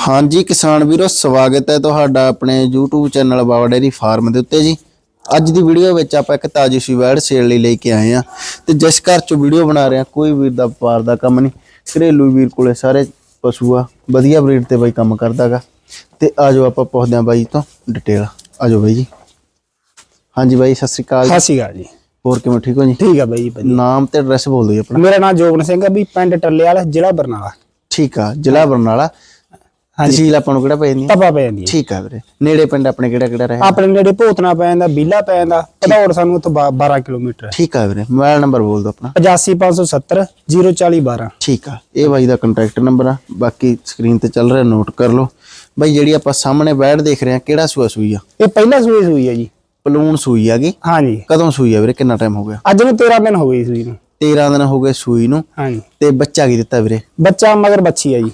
ਹਾਂਜੀ ਕਿਸਾਨ ਵੀਰੋ ਸਵਾਗਤ ਹੈ ਤੁਹਾਡਾ ਆਪਣੇ YouTube channel Baba dairy farm ਦੇ ਉੱਤੇ ਜੀ। ਅੱਜ ਦੀ ਵੀਡੀਓ ਵਿੱਚ ਆਪਾਂ ਇੱਕ ਤਾਜੀ ਸੂਈ ਵੈੜ ਸੇਲ ਲਈ ਲੈ ਕੇ ਆਏ ਆ ਤੇ ਜਿਸ ਘਰ ਚੋਂ ਵੀਡੀਓ ਬਣਾ ਰਹੇ ਆ ਕੋਈ ਵੀਰ ਦਾ ਵਪਾਰ ਦਾ ਕੰਮ ਨਹੀਂ। ਘਰੇਲੂ ਵੀਰ ਕੋਲੇ ਸਾਰੇ ਪਸ਼ੂ ਆ ਵਧੀਆ ਬਰੀਡ ਤੇ ਬਾਈ ਕੰਮ ਕਰਦਾਗਾ ਤੇ ਆਜੋ ਆਪਾਂ ਪੁੱਛਦੇ ਆ ਬਾਈ ਤੋਂ ਡਿਟੇਲ ਆਜੋ ਬਾਈ ਜੀ। ਹਾਂਜੀ ਬਾਈ ਸਤਿ ਸ੍ਰੀ ਅਕਾਲ। ਸਤਿ ਸ਼੍ਰੀ ਅਕਾਲ ਜੀ। ਹੋਰ ਕਿਵੇਂ ਠੀਕ ਹੋ ਜੀ? ਠੀਕ ਆ ਬਾਈ ਨਾਮ ਤੇ ਐਡਰੈਸ ਬੋਲ ਦਿਓ ਆਪਣਾ। ਮੇਰਾ ਨਾਮ ਜੋਗਨ ਸਿੰਘ ਆ ਵੀ ਪਿੰਡ ਟੱਲੇ ਵਾਲਾ ਜ਼ਿਲ੍ਹਾ ਬਰਨਾਲਾ। ਠੀਕ ਆ ਜ਼ਿਲ੍ਹਾ ਬਰਨਾਲਾ। ਤਹਿਸੀਲ ਆਪਾਂ ਨੂੰ ਕਿਹੜਾ ਪੈ ਜਾਂਦੀ ਆ? ਤਪਾ ਪੈ ਜਾਂਦੀ ਹੈ। ਠੀਕ ਆ ਵੀਰੇ। ਨੇੜੇ ਪਿੰਡ ਆਪਣੇ ਕਿਹੜਾ ਕਿਹੜਾ ਰਹੇ ਆਪਣੇ ਨੇੜੇ ਭੋਤਨਾ ਪੈ ਜਾਂਦਾ ਬੀਲਾ ਪੈ ਜਾਂਦਾ ਭਦੌੜ ਸਾਨੂੰ ਉੱਥੋਂ ਬਾ- 12 ਕਿਲੋਮੀਟਰ ਹੈ। ਠੀਕ ਆ ਵੀਰੇ ਮੋਬਾਈਲ ਨੰਬਰ ਬੋਲ ਦਿਓ ਆਪਣਾ। 85570 04012 ਠੀਕ ਆ ਇਹ ਬਾਈ ਦਾ ਕੰਟੈਕਟ ਨੰਬਰ ਆ। ਬਾਕੀ ਸਕਰੀਨ ਤੇ ਚੱਲ ਰਿਹਾ ਨੋਟ ਕਰ ਲਓ। ਬਾਈ ਜਿਹੜੀ ਆਪਾਂ ਸਾਹਮਣੇ ਬੈਡ ਦੇਖ ਰਹੇ ਆ ਕਿਹੜਾ ਸੂਆ ਸੂਈ ਆ? ਇਹ ਪਹਿਲਾ ਸੂਈ ਸੂਈ ਹੈ ਜੀ। ਪਲੂਣ ਸੂਈ ਆਗੀ ਹਾਂਜੀ। ਕਦੋਂ ਸੂਈ ਆ ਵੀਰੇ ਕਿੰਨਾ ਟਾਈਮ ਹੋ ਗਿਆ? ਅੱਜ ਨੂੰ 13 ਦਿਨ ਹੋ ਗਏ ਸੂਈ ਨੂੰ। 13 ਦਿਨ ਹੋ ਗਏ ਸੂਈ ਨੂੰ। ਹਾਂਜੀ। ਤੇ ਬੱਚਾ ਕੀ ਦਿੱਤਾ ਵੀਰੇ? ਬੱਚਾ ਮਗਰ ਬੱਚੀ ਹੈ ਜੀ।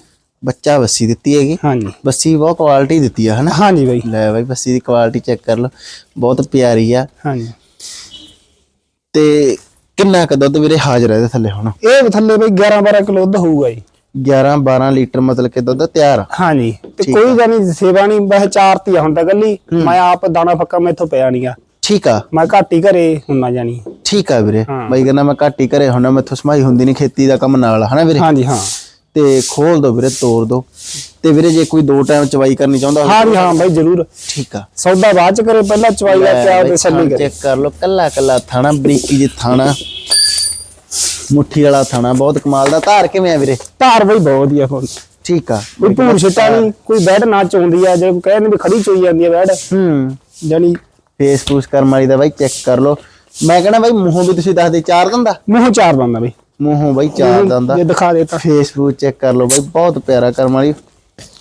ਬੱਚਾ ਬੱਸੀ ਦਿੱਤੀ ਹੈਗੀ। ਹਾਂਜੀ। ਬੱਸੀ ਬਹੁਤ ਕੁਆਲਿਟੀ ਦਿੱਤੀ ਆ ਹਨਾ? ਹਾਂਜੀ ਬਾਈ। ਲੈ ਬਾਈ ਬੱਸੀ ਦੀ ਕੁਆਲਿਟੀ ਚੈੱਕ ਕਰ ਲਓ। ਬਹੁਤ ਪਿਆਰੀ ਆ। ਹਾਂਜੀ। ਤੇ ਕਿੰਨਾ ਕ ਦੁੱਧ ਵੀਰੇ ਹਾਜ਼ਰ ਹੈ ਇਹਦੇ ਥੱਲੇ ਹੁਣ? ਇਹ ਥੱਲੇ ਬਈ 11 12 ਕਿਲੋ ਦੁੱਧ ਹੋਊਗਾ ਜੀ। 11 12 ਲੀਟਰ ਮਤਲਬ ਕਿ ਦੁੱਧ ਤਿਆਰ ਆ। ਹਾਂਜੀ। ਤੇ ਕੋਈ ਜਾਨੀ ਸੇਵਾ ਨਹੀਂ ਬਸ ਚਾਰ ਤੀ ਆ ਤਾਂ ਗੱਲੀ ਮੈਂ ਆਪ ਦਾਣਾ ਫੱਕਾ ਮੈਥੋਂ ਪਿਆ ਨਹੀਂਗਾ ਠੀਕ ਆ। ਮੈਂ ਘੱਟ ਘਰੇ ਹੁੰਨਾ ਜਾਣੀ। ਠੀਕ ਆ ਵੀਰੇ। ਬਾਈ ਕਹਿੰਦਾ ਮੈਂ ਘੱਟ ਘਰੇ ਹੁਣ ਮੈਥੋਂ ਸਮਾਈ ਹੁੰਦੀ ਨਹੀਂ ਖੇਤੀ ਦਾ ਕੰਮ ਨਾਲ ਆ, ਹਨਾ ਵੀਰੇ? ਹਾਂਜੀ ਹਾਂ। ਤੇ ਖੋਲ ਦੋ ਵੀਰੇ ਤੋੜ ਦੋ। ਤੇ ਵੀਰੇ ਜੇ ਕੋਈ ਦੋ ਟਾਈਮ ਚਵਾਈ ਕਰਨੀ ਚਾਹੁੰਦਾ ਹਾਂ ਜੀ ਹਾਂ ਬਾਈ ਜ਼ਰੂਰ। ਠੀਕ ਆ। ਸੌਦਾ ਬਾਅਦ ਚ ਕਰੇ ਪਹਿਲਾਂ ਚਵਾਈ ਦਾ ਪਿਆ ਤੇ ਸੱਲੀ ਕਰੇ। ਚੈੱਕ ਕਰ ਲਓ ਕੱਲਾ ਕੱਲਾ ਥਾਣਾ ਬਰੀਕੀ ਜੀ ਥਾਣਾ। ਮੁੱਠੀ ਵਾਲਾ ਥਾਣਾ ਬਹੁਤ ਕਮਾਲ ਦਾ। ਧਾਰ ਕਿਵੇਂ ਆ ਵੀਰੇ? ਧਾਰ ਬਈ ਬਹੁਤ ਹੀ ਆ ਹੁਣ। ਠੀਕ ਆ। ਕੋਈ ਭੂਰ ਛਿੱਟਾ ਨਹੀਂ ਕੋਈ ਬੈਡ ਨਾ ਚੋਂਦੀ ਆ ਜੇ ਕਹਿੰਦੇ ਵੀ ਖੜੀ ਚੋਈ ਜਾਂਦੀ ਆ ਬੈਡ ਹੂੰ। ਜਾਨੀ ਫੇਸ ਫੂਸ ਕਰਮ ਵਾਲੀ ਦਾ ਬਾਈ ਚੈੱਕ ਕਰ ਲਓ। ਮੈਂ ਕਹਿੰਦਾ ਬਾਈ ਮੂੰਹੋਂ ਵੀ ਤੁਸੀਂ ਦੱਸਦੇ ਚਾਰ ਦੰਦਾ ਮੂੰਹ ਚਾਰ ਦੰਦਾ ਬਈ। ਮੂੰਹੋਂ ਬਾਈ ਚਾਰ ਦੰਦਾ ਜੇ ਦਿਖਾ ਦੇਤਾ ਫੇਸ ਫੂਸ ਚੈੱਕ ਕਰ ਲਓ ਬਾਈ ਬਹੁਤ ਪਿਆਰਾ ਕਰਮ ਵਾਲੀ।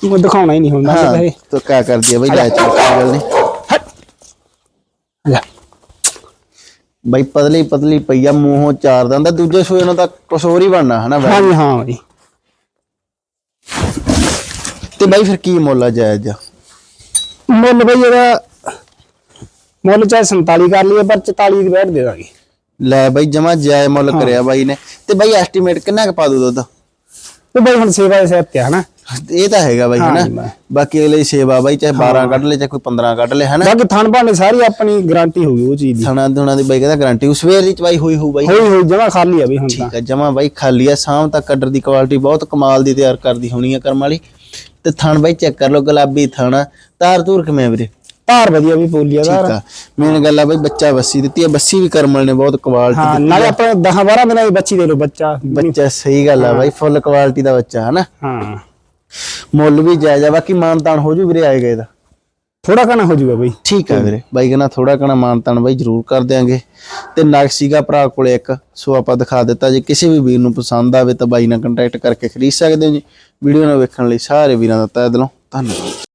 ਉਹ ਦਿਖਾਉਣਾ ਹੀ ਨਹੀਂ ਹੁੰਦਾ ਇਹ। ਤੋ ਕਿਆ ਕਰਦੀ ਹੈ ਬਾਈ ਲੈ ਚੱਲ ਕੋਈ ਗੱਲ ਨਹੀਂ। ਬਾਈ ਪਤਲੀ ਪਤਲੀ ਪਈਆ ਮੂੰਹੋਂ ਚਾਰ ਦੰਦਾ ਦੂਜੇ ਸੂਏ ਨੂੰ ਤਾਂ ਕੁਛ ਹੋਰ ਹੀ ਬਣਨਾ ਹਨਾ ਬਾਈ? ਹਾਂ ਜੀ ਹਾਂ ਬਈ। ਤੇ ਬਾਈ ਫਿਰ ਕੀ ਮੁੱਲ ਆ ਜਾਇਜ਼? ਮੁੱਲ ਬਈ ਇਹਦਾ ਮੁੱਲ ਚਾਹੇ 47 ਕਰ ਲਈਏ ਪਰ 44 ਦੀ ਬੈਡ ਦੇ ਦਾਂਗੇ। ਲੈ ਬਾਈ ਜਮਾ ਜਾਇਜ਼ ਮੁੱਲ ਕਰਿਆ ਬਾਈ ਨੇ। ਤੇ ਬਾਈ ਐਸਟੀਮੇਟ ਕਿੰਨਾ ਕੁ ਪਾ ਦੂ ਦੁੱਧ? ਉਹ ਬਈ ਹੁਣ ਸੇਵਾ ਦੇ ਸਿਰ ਤੇ ਹਨਾ? ਇਹ ਤਾਂ ਹੈਗਾ ਬਾਈ ਹਨਾ। ਬਾਕੀ ਅਗਲੇ ਸੇਵਾ ਬਾਈ ਚਾਹੇ 12 ਕੱਢ ਲੈ ਚਾਹੇ ਕੋਈ 15 ਕੱਢ ਲੈ ਹਨਾ? ਬਾਕੀ ਥਣ ਭਾਣੇ ਸਾਰੀ ਆਪਣੀ ਗਾਰੰਟੀ ਹੋਊਗੀ ਉਹ ਚੀਜ਼ ਦੀ। ਥਣਾ ਦੁਣਾ ਦੀ ਬਾਈ ਕਹਿੰਦਾ ਗਾਰੰਟੀ ਉਸ ਸਵੇਰ ਦੀ ਚਵਾਈ ਹੋਈ ਹੋਊ ਬਾਈ। ਹੋਈ ਹੋਈ ਜਮਾ ਖਾਲੀ ਆ ਬਈ ਹੁਣ ਤਾਂ। ਠੀਕ ਆ ਜਮਾ ਬਾਈ ਖਾਲੀ ਆ ਸ਼ਾਮ ਤੱਕ ਕੱਡਰ ਦੀ ਕੁਆਲਿਟੀ ਬਹੁਤ ਕਮਾਲ ਦੀ ਤਿਆਰ ਕਰਦੀ ਹੋਣੀ ਆ ਕਰਮ ਵਾਲੀ। ਤੇ ਥਣ ਬਾਈ ਚੈੱਕ ਕਰ ਲਓ ਗੁਲਾਬੀ ਥਣ ਤਾਰ ਤੂਰ ਕਿਵੇਂ ਵੀਰੇ? ਧਾਰ ਵਧੀਆ ਵੀ ਪੋਲੀ ਆ ਠੀਕ ਆ। ਮੇਨ ਗੱਲ ਆ ਬਾਈ ਬੱਚਾ ਬੱਸੀ ਦਿੱਤੀ ਆ। ਬੱਸੀ ਵੀ ਕਰਮਲ ਨੇ ਬਹੁਤ ਕੁਆਲਿਟੀ ਹਾਂ ਨਾਲੇ ਆਪਣੇ 10 12 ਦਿਨਾਂ ਦੀ ਬੱਚੀ ਦੇ ਲੋ ਬੱਚਾ। ਬੱਚਾ ਸਹੀ ਗੱਲ ਆ ਬਾਈ ਫੁੱਲ ਕੁਆਲਿਟੀ ਦਾ ਬੱਚਾ ਹਨਾ? ਹਾਂ। ਮੁੱਲ ਵੀ ਜਾਇਜ਼ ਆ ਬਾਕੀ ਮਾਨਤਾਨ ਹੋ ਜੂ ਵੀਰੇ ਆਏਗਾ ਇਹਦਾ ਥੋੜਾ ਕਣਾ ਹੋ ਜਾਊਗਾ ਬਈ। ਠੀਕ ਆ ਵੀਰੇ। ਬਾਈ ਕਹਿੰਦਾ ਥੋੜਾ ਕਣਾ ਮਾਨਤਾਨ ਬਾਈ ਜ਼ਰੂਰ ਕਰ ਦਿਆਂਗੇ। ਤੇ ਨਗ ਸੀਗਾ ਭਰਾ ਕੋਲੇ ਇੱਕ ਸੋ ਆਪਾਂ ਦਿਖਾ ਦਿੱਤਾ ਜੇ ਕਿਸੇ ਵੀ ਵੀਰ ਨੂੰ ਪਸੰਦ ਆਵੇ ਤਾਂ ਬਾਈ ਨਾਲ ਕੰਟੈਕਟ ਕਰਕੇ ਖਰੀਦ ਸਕਦੇ ਹੋ ਜੀ। ਵੀਡੀਓ ਨੂੰ ਵੇਖਣ ਲਈ ਸਾਰੇ ਵੀਰਾਂ ਦਾ ਤਹਿ ਦਿਲੋਂ ਧੰਨਵਾਦ।